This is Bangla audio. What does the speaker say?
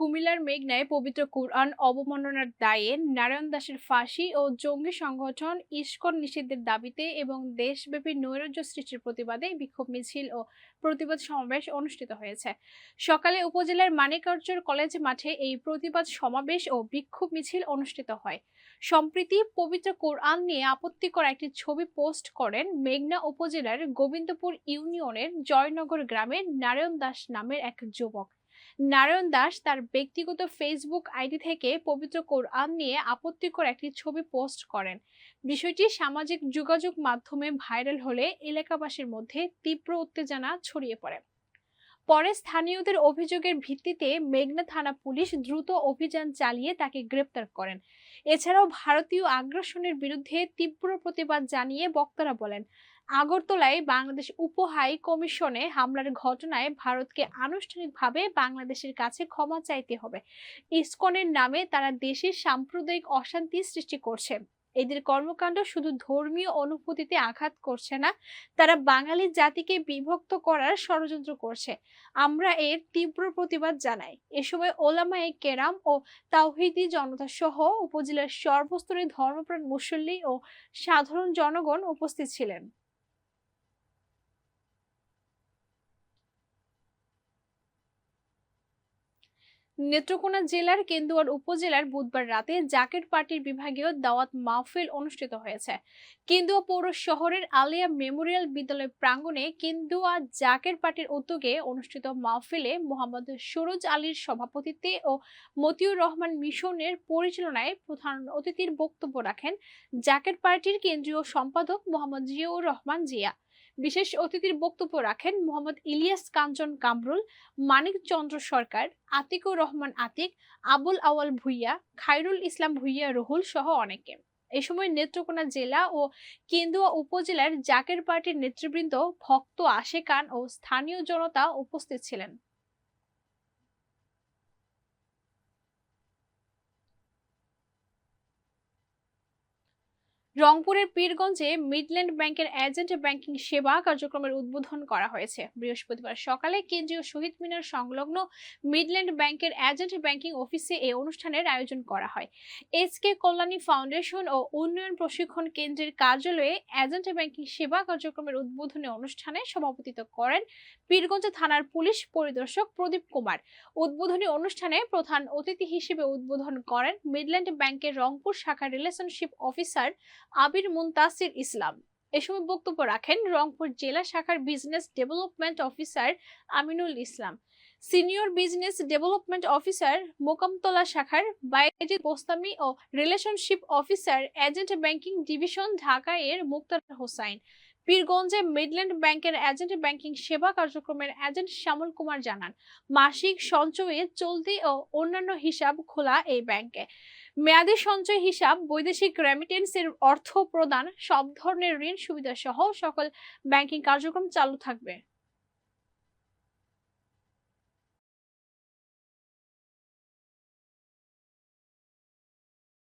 কুমিল্লার মেঘনায় পবিত্র কুরআন অবমাননার দায়ে নারায়ণ দাসের ফাঁসি ও জঙ্গি সংগঠন ইস্কন নিষিদ্ধের দাবিতে এবং দেশব্যাপী নৈরাজ্য সৃষ্টির প্রতিবাদে বিক্ষোভ মিছিল ও প্রতিবাদ সমাবেশ অনুষ্ঠিত হয়েছে। সকালে উপজেলার মানিকার্জর কলেজ মাঠে এই প্রতিবাদ সমাবেশ ও বিক্ষোভ মিছিল অনুষ্ঠিত হয়। সম্প্রীতি পবিত্র কোরআন নিয়ে আপত্তিকর একটি ছবি পোস্ট করেন মেঘনা উপজেলার গোবিন্দপুর ইউনিয়নের জয়নগর গ্রামের নারায়ণ দাস নামের এক যুবক। নারায়ণ দাস তার ব্যক্তিগত ফেসবুক আইডি থেকে পবিত্র কোরআন নিয়ে আপত্তিকর একটি ছবি পোস্ট করেন। বিষয়টি সামাজিক যোগাযোগ মাধ্যমে ভাইরাল হলে এলাকাবাসীর মধ্যে তীব্র উত্তেজনা ছড়িয়ে পড়ে। পরে স্থানীয়দের অভিযোগের ভিত্তিতে মেঘনা থানা পুলিশ দ্রুত অভিযান চালিয়ে তাকে গ্রেপ্তার করেন। এছাড়াও ভারতীয় আগ্রাসনের বিরুদ্ধে তীব্র প্রতিবাদ জানিয়ে বক্তারা বলেন আগরতলায় বাংলাদেশ উপ হাই কমিশনে হামলার ঘটনায় ভারতকে আনুষ্ঠানিকভাবে বাংলাদেশের কাছে ক্ষমা চাইতে হবে। ইসকনের নামে তারা দেশের সাম্প্রদায়িক অশান্তি সৃষ্টি করছে। এদের কর্মকাণ্ড শুধু ধর্মীয় অনুভূতিতে আঘাত করছে না, তারা বাঙালি জাতিকে বিভক্ত করার ষড়যন্ত্র করছে। আমরা এর তীব্র প্রতিবাদ জানাই। এ সময় ওলামায়ে কেরাম ও তাওহিদি জনতা সহ উপজেলার সর্বস্তরের ধর্মপ্রাণ মুসল্লি ও সাধারণ জনগণ উপস্থিত ছিলেন। নেত্রকোনা জেলার কেন্দুয়ার উপজেলার বুধবার রাতে জাকের পার্টির বিভাগীয় দাওয়াত মাহফিল অনুষ্ঠিত হয়েছে। কেন্দুয়া পৌর শহরের আলিয়া মেমোরিয়াল বিদ্যালয় প্রাঙ্গণে কেন্দুয়া জাকের পার্টির উদ্যোগে অনুষ্ঠিত মাহফিলে মোহাম্মদ সুরজ আলীর সভাপতিত্বে ও মতিউর রহমান মিশনের পরিচালনায় প্রধান অতিথির বক্তব্য রাখেন জাকের পার্টির কেন্দ্রীয় সম্পাদক মোহাম্মদ জিয়াউর রহমান জিয়া। বিশেষ অতিথির বক্তব্য রাখেন মোহাম্মদ ইলিয়াস কাঞ্চন কামরুল, মানিক চন্দ্র সরকার, আতিকুর রহমান আতিক, আবুল আওয়াল ভুইয়া খাইরুল ইসলাম ভুইয়া রহুল সহ অনেকে। এ সময় নেত্রকোনা জেলা ও কেন্দুয়া উপজেলার জাকের পার্টির নেতৃবৃন্দ ভক্ত আশেকান ও স্থানীয় জনতা উপস্থিত ছিলেন। রংপুরের পীরগঞ্জে মিডল্যান্ড ব্যাংকের এজেন্ট ব্যাংকিং সেবা কার্যক্রমের উদ্বোধন করা হয়েছে। বৃহস্পতিবার সকালে কেন্দ্রীয় শহীদ মিনার সংলগ্ন মিডল্যান্ড ব্যাংকের এজেন্ট ব্যাংকিং অফিসে এই অনুষ্ঠানের আয়োজন করা হয়। এস কে কল্যাণী ফাউন্ডেশন ও উন্নয়ন প্রশিক্ষণ কেন্দ্রের কার্যালয়ে এজেন্ট ব্যাংকিং সেবা কার্যক্রমের উদ্বোধনী অনুষ্ঠানে সভাপতিত্ব করেন পীরগঞ্জ থানার পুলিশ পরিদর্শক প্রদীপ কুমার। উদ্বোধনী অনুষ্ঠানে প্রধান অতিথি হিসেবে উদ্বোধন করেন মিডল্যান্ড ব্যাংকের রংপুর শাখার রিলেশনশিপ অফিসার আবির মুন্তাসির ইসলাম। এ সময় বক্তব্য রাখেন রংপুর জেলা শাখার business development officer Aminul Islam. Senior business development officer Mokamtala শাখার বাইজিদ বোস্তামি ও relationship officer agent banking division Dhaka এর মুক্তার হোসাইন। পীরগঞ্জে মিডল্যান্ড ব্যাংকের এজেন্ট ব্যাংকিং সেবা কার্যক্রমের এজেন্ট শ্যামল কুমার জানান, মাসিক সঞ্চয়ে চলতি ও অন্যান্য হিসাব খোলা এই ব্যাংকে। মেয়াদি সঞ্চয় হিসাব, বৈদেশিক রেমিটেন্সের অর্থ প্রদান, সব ধরনের ঋণ সুবিধা সহ সকল ব্যাংকিং কার্যক্রম চালু থাকবে।